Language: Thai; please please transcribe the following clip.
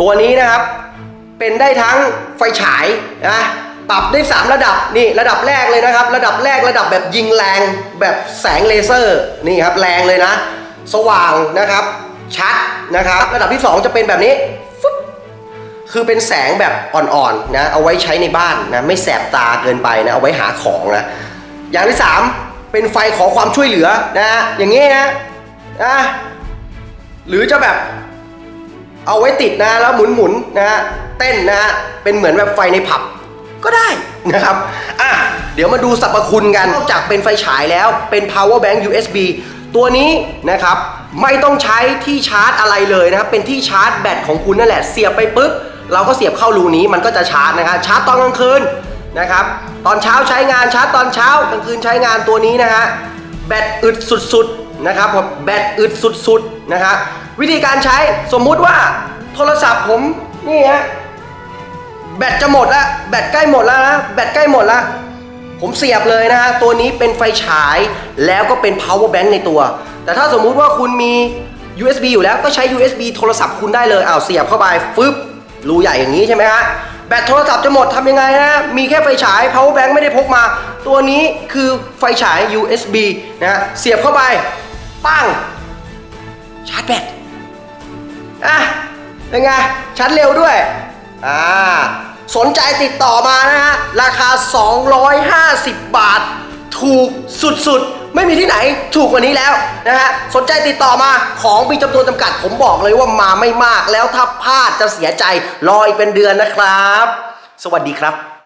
ตัวนี้นะครับเป็นได้ทั้งไฟฉายนะปรับได้ 3 ระดับนี่ระดับแรกเลยนะครับ ระดับแรกระดับแบบยิงแรงแบบแสงเลเซอร์นี่ครับแรงเลยนะ สว่างนะครับชัดนะครับ ระดับที่ 2 จะเป็นแบบนี้ฟึ๊บคือเป็นแสงแบบอ่อนๆนะเอาไว้ใช้ในบ้านนะไม่แสบตาเกินไปนะเอาไว้หาของนะอย่างที่ 3 เป็นไฟขอความช่วยเหลือนะอย่างนี้นะนะหรือจะแบบ เอาไว้ติดนะแล้วหมุนหมุนๆนะฮะเต้นนะฮะเป็นเหมือนแบบไฟในผับก็ได้นะครับอะเดี๋ยวมาดูสรรพคุณกันนอกจากเป็นไฟฉายแล้วเป็น power bank USB ตัวนี้นะครับไม่ต้องใช้ที่ชาร์จอะไรเลยนะครับเป็นที่ชาร์จแบตของคุณนั่นแหละเสียบไปปุ๊บเราก็เสียบเข้ารูนี้มันก็จะชาร์จนะครับชาร์จตอนกลางคืนนะครับตอนเช้าใช้งานชาร์จตอนเช้ากลางคืนใช้งานตัวนี้นะฮะแบตอึดสุดๆนะครับผมแบตอึดสุดๆนะฮะ วิธีการใช้สมมุติว่าโทรศัพท์ผมนี่ฮะแบตจะหมดล้วแบตใกล้หมดแล้วนะแบตใกล้หมดล้วผมเสียบเลยนะฮะตัวนี้เป็นไฟฉายแล้วก็เป็น power bank ในตัว แต่ถ้าสมมุติว่าคุณมี USB อยู่แล้วก็ใช้ USB โทรศัพท์คุณได้เลยอ้าวเสียบเข้าไปฟึบรูใหญ่อย่างนี้ใช่ไหมฮะแบตโทรศัพท์จะหมดทำยังไงนะมีแค่ไฟฉาย power bank ไม่ได้พกมา ตัวนี้คือไฟฉาย USB นะฮะเสียบเข้าไป ปั้งชาร์จแบต เป็นไง ชัดเร็วด้วย อ่า สนใจติดต่อมานะฮะ ราคา 250 บาท ถูกสุดๆ ไม่มีที่ไหนถูกกว่านี้แล้วนะฮะ สนใจติดต่อมา ของมีจำนวนจำกัด ผมบอกเลยว่ามาไม่มาก แล้วถ้าพลาดจะเสียใจ รออีกเป็นเดือนนะครับ สวัสดีครับ